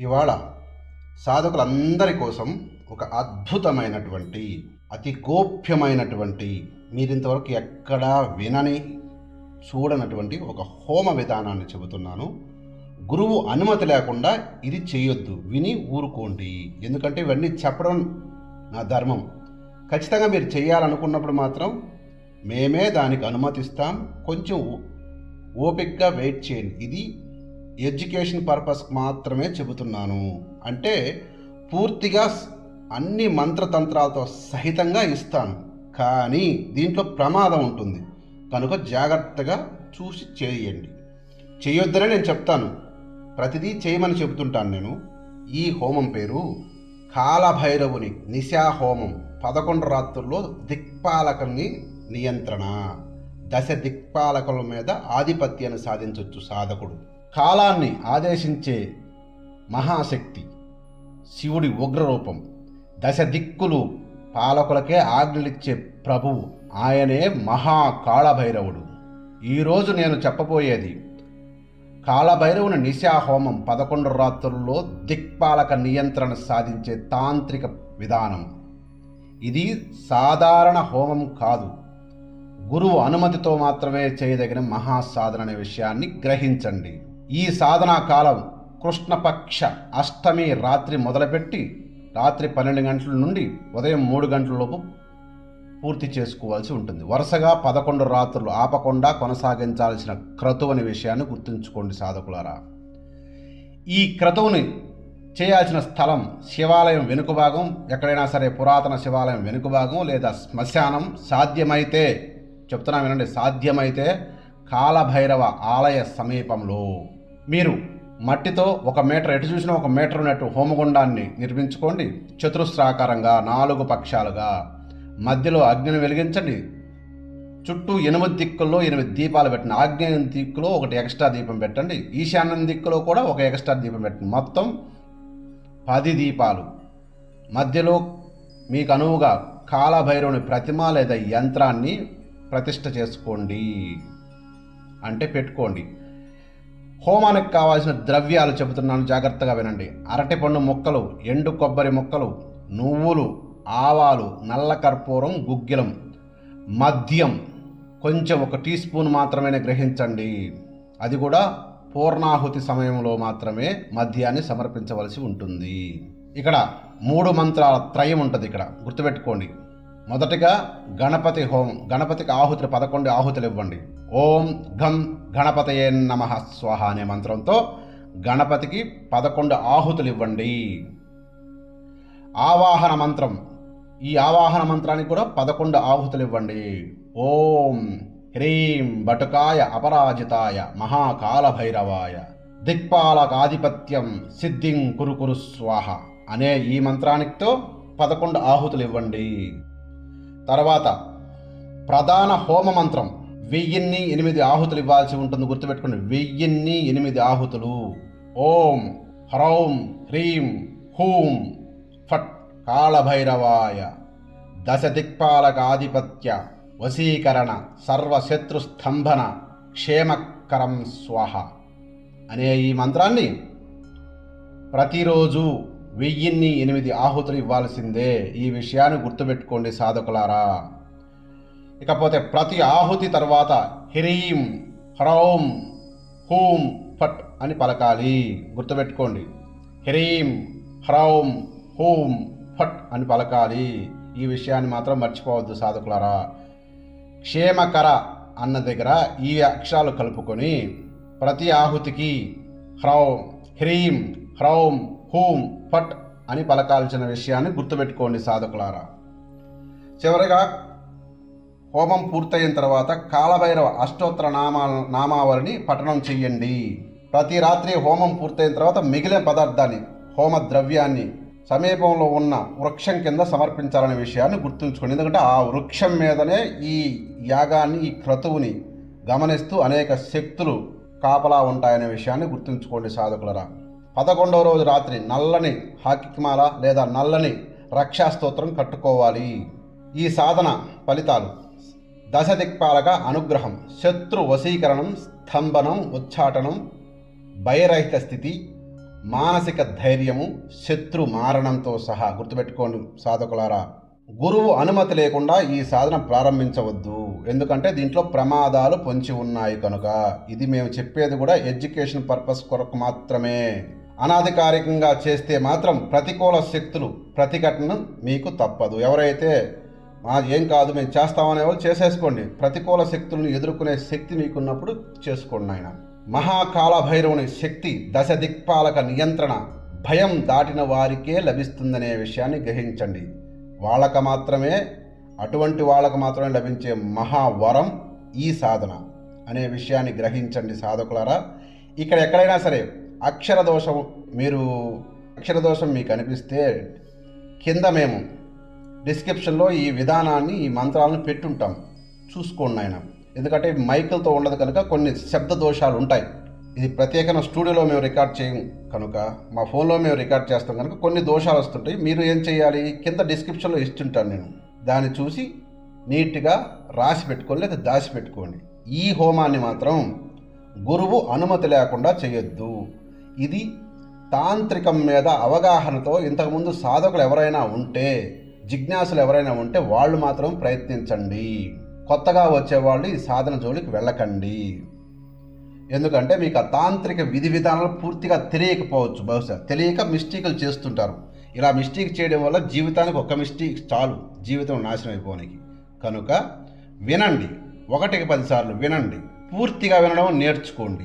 ఇవాళ సాధకులందరి కోసం ఒక అద్భుతమైనటువంటి అతి గోప్యమైనటువంటి మీరింతవరకు ఎక్కడా వినని చూడనటువంటి ఒక హోమ విధానాన్ని చెబుతున్నాను. గురువు అనుమతి లేకుండా ఇది చేయొద్దు విని ఊరుకోండి. ఎందుకంటే ఇవన్నీ చెప్పడం నా ధర్మం. ఖచ్చితంగా మీరు చేయాలనుకున్నప్పుడు మాత్రం మేమే దానికి అనుమతిస్తాం. కొంచెం ఓపిక్గా వెయిట్ చేయండి. ఇది ఎడ్యుకేషన్ పర్పస్ మాత్రమే చెబుతున్నాను. అంటే పూర్తిగా అన్ని మంత్రతంత్రాలతో సహితంగా ఇస్తాను. కానీ దీంట్లో ప్రమాదం ఉంటుంది. కనుక జాగ్రత్తగా చూసి చేయండి. చేయొద్దనే నేను చెప్తాను. ప్రతిదీ చేయమని చెబుతుంటాను నేను. ఈ హోమం పేరు కాలభైరవుని నిశా హోమం పదకొండు రాత్రుల్లో దిక్పాలకుని నియంత్రణ. దశ దిక్పాలకుల మీద ఆధిపత్యాన్ని సాధించవచ్చు సాధకుడు. కాలాన్ని ఆదేశించే మహాశక్తి శివుడి ఉగ్రరూపం దశ దిక్కులు పాలకులకే ఆజ్ఞలిచ్చే ప్రభువు ఆయనే మహాకాళభైరవుడు. ఈరోజు నేను చెప్పబోయేది కాళభైరవుని నిశాహోమం పదకొండు రాత్రుల్లో దిక్పాలక నియంత్రణ సాధించే తాంత్రిక విధానం. ఇది సాధారణ హోమం కాదు. గురువు అనుమతితో మాత్రమే చేయదగిన మహాసాధన అనే విషయాన్ని గ్రహించండి. ఈ సాధనా కాలం కృష్ణపక్ష అష్టమి రాత్రి మొదలుపెట్టి రాత్రి పన్నెండు గంటల నుండి ఉదయం మూడు గంటలలోపు పూర్తి చేసుకోవాల్సి ఉంటుంది. వరుసగా పదకొండు రాత్రులు ఆపకుండా కొనసాగించాల్సిన క్రతువు అనే విషయాన్ని గుర్తుంచుకోండి సాధకులారా. ఈ క్రతువుని చేయాల్సిన స్థలం శివాలయం వెనుక భాగం ఎక్కడైనా సరే పురాతన శివాలయం వెనుక భాగం లేదా శ్మశానం సాధ్యమైతే చెప్తున్నా వినండి సాధ్యమైతే కాలభైరవ ఆలయ సమీపంలో మీరు మట్టితో ఒక మీటర్ ఎటు చూసినా ఒక మీటర్ ఉన్నట్టు హోమగుండాన్ని నిర్మించుకోండి. చతురస్రాకారంగా నాలుగు పక్షాలుగా. మధ్యలో అగ్నిని వెలిగించండి. చుట్టూ ఎనిమిది దిక్కుల్లో ఎనిమిది దీపాలు పెట్టండి. ఆగ్నేయం దిక్కులో ఒకటి ఎక్స్ట్రా దీపం పెట్టండి. ఈశాన్యం దిక్కులో కూడా ఒక ఎక్స్ట్రా దీపం పెట్టండి. మొత్తం పది దీపాలు. మధ్యలో మీకు అనువుగా కాలభైరవుని ప్రతిమ లేదా యంత్రాన్ని ప్రతిష్ట చేసుకోండి. అంటే పెట్టుకోండి. హోమానికి కావాల్సిన ద్రవ్యాలు చెబుతున్నాను జాగ్రత్తగా వినండి. అరటిపండు ముక్కలు ఎండు కొబ్బరి మొక్కలు నువ్వులు ఆవాలు నల్ల కర్పూరం గుగ్గిలం మద్యం కొంచెం ఒక టీ స్పూన్ మాత్రమే గ్రహించండి. అది కూడా పూర్ణాహుతి సమయంలో మాత్రమే మద్యాన్ని సమర్పించవలసి ఉంటుంది. ఇక్కడ మూడు మంత్రాల త్రయం ఉంటుంది ఇక్కడ. గుర్తుపెట్టుకోండి. మొదటిగా గణపతి హోమం గణపతికి ఆహుతులు పదకొండు ఆహుతులు ఇవ్వండి. ఓం ఘం గణపతయే నమ స్వాహ అనే మంత్రంతో గణపతికి పదకొండు ఆహుతులు ఇవ్వండి. ఆవాహన మంత్రం ఈ ఆవాహన మంత్రానికి కూడా పదకొండు ఆహుతులు ఇవ్వండి. ఓం హ్రీం బటుకాయ అపరాజితాయ మహాకాలభైరవాయ దిక్పాలకాధిపత్యం సిద్ధిం కురుకురు స్వాహ అనే ఈ మంత్రానికితో పదకొండు ఆహుతులు ఇవ్వండి. తర్వాత ప్రధాన హోమ మంత్రం వెయ్యిన్ని ఎనిమిది ఆహుతులు ఇవ్వాల్సి ఉంటుంది గుర్తుపెట్టుకోండి. వెయ్యిన్ని ఎనిమిది ఆహుతులు. ఓం హ్రౌం హ్రీం హూం ఫట్ కాళభైరవాయ దశ దిక్పాలక ఆధిపత్య వశీకరణ సర్వశత్రు స్తంభన క్షేమకరం స్వాహ. అనే ఈ మంత్రాన్ని ప్రతిరోజు వెయ్యిన్ని ఎనిమిది ఆహుతులు ఇవ్వాల్సిందే. ఈ విషయాన్ని గుర్తుపెట్టుకోండి సాధకులారా. ఇకపోతే ప్రతి ఆహుతి తర్వాత హ్రీం హ్రౌం హూం ఫట్ అని పలకాలి. గుర్తుపెట్టుకోండి. హ్రీం హ్రౌం హూం ఫట్ అని పలకాలి. ఈ విషయాన్ని మాత్రం మర్చిపోవద్దు సాధకులారా. క్షేమకర అన్న దగ్గర ఈ అక్షరాలు కలుపుకొని ప్రతి ఆహుతికి హ్రౌం హ్రీం హ్రౌం హూం ఫట్ అని పలకాల్సిన విషయాన్ని గుర్తుపెట్టుకోండి సాధకులారా. చివరిగా హోమం పూర్తయిన తర్వాత కాలభైరవ అష్టోత్తర నామా నామావళిని పఠనం చెయ్యండి. ప్రతి రాత్రి హోమం పూర్తయిన తర్వాత మిగిలిన పదార్థాన్ని హోమ ద్రవ్యాన్ని సమీపంలో ఉన్న వృక్షం కింద సమర్పించాలనే విషయాన్ని గుర్తుంచుకోండి. ఎందుకంటే ఆ వృక్షం మీదనే ఈ యాగాన్ని ఈ క్రతువుని గమనిస్తూ అనేక శక్తులు కాపలా ఉంటాయనే విషయాన్ని గుర్తుంచుకోండి సాధకులరా. పదకొండవ రోజు రాత్రి నల్లని హాకిమాల లేదా నల్లని రక్షాస్తోత్రం కట్టుకోవాలి. ఈ సాధన ఫలితాలు. దశ దిక్పాలక అనుగ్రహం శత్రు వశీకరణం స్తంభనం ఉచ్చాటనం భయరహిత స్థితి మానసిక ధైర్యము శత్రు మారణంతో సహా గుర్తుపెట్టుకోండి సాధకులారా. గురువు అనుమతి లేకుండా ఈ సాధన ప్రారంభించవద్దు. ఎందుకంటే దీంట్లో ప్రమాదాలు పొంచి ఉన్నాయి కనుక. ఇది మేము చెప్పేది కూడా ఎడ్యుకేషన్ పర్పస్ కొరకు మాత్రమే. అనాధికారికంగా చేస్తే మాత్రం ప్రతికూల శక్తులు ప్రతిఘటన మీకు తప్పదు. ఎవరైతే మా ఏం కాదు మేము చేస్తామనే వాళ్ళు చేసేసుకోండి. ప్రతికూల శక్తులను ఎదుర్కొనే శక్తి మీకున్నప్పుడు చేసుకోండి ఆయన మహాకాలభైరవుని శక్తి దశ దిక్పాలక నియంత్రణ భయం దాటిన వారికే లభిస్తుందనే విషయాన్ని గ్రహించండి. వాళ్ళకు మాత్రమే అటువంటి వాళ్ళకు మాత్రమే లభించే మహావరం ఈ సాధన అనే విషయాన్ని గ్రహించండి సాధకులారా. ఇక్కడ ఎక్కడైనా సరే అక్షర దోషం మీరు అక్షర దోషం మీకు అనిపిస్తే కింద మేము డిస్క్రిప్షన్లో ఈ విధానాన్ని ఈ మంత్రాలను పెట్టుంటాం. చూసుకోండి ఆయన ఎందుకంటే మైకులతో ఉండదు కనుక కొన్ని శబ్ద దోషాలు ఉంటాయి. ఇది ప్రత్యేకంగా స్టూడియోలో మేము రికార్డ్ చేయం కనుక మా ఫోన్లో మేము రికార్డ్ చేస్తాం కనుక కొన్ని దోషాలు వస్తుంటాయి. మీరు ఏం చేయాలి? కింద డిస్క్రిప్షన్లో ఇస్తుంటాను నేను. దాన్ని చూసి నీట్గా రాసి పెట్టుకోండి లేదా దాచి పెట్టుకోండి ఈ హోమాన్ని మాత్రం గురువు అనుమతి లేకుండా చేయొద్దు. ఇది తాంత్రికం మీద అవగాహనతో ఇంతకుముందు సాధకులు ఎవరైనా ఉంటే జిజ్ఞాసులు ఎవరైనా ఉంటే వాళ్ళు మాత్రం ప్రయత్నించండి. కొత్తగా వచ్చేవాళ్ళు ఈ సాధన జోలికి వెళ్ళకండి. ఎందుకంటే మీకు ఆ తాంత్రిక విధి విధానాలు పూర్తిగా తెలియకపోవచ్చు. బహుశా తెలియక మిస్టేకులు చేస్తుంటారు. ఇలా మిస్టేక్ చేయడం వల్ల జీవితానికి ఒక మిస్టేక్ చాలు. జీవితం నాశనం అయిపోనికి. కనుక వినండి. ఒకటికి పదిసార్లు వినండి. పూర్తిగా వినడం నేర్చుకోండి.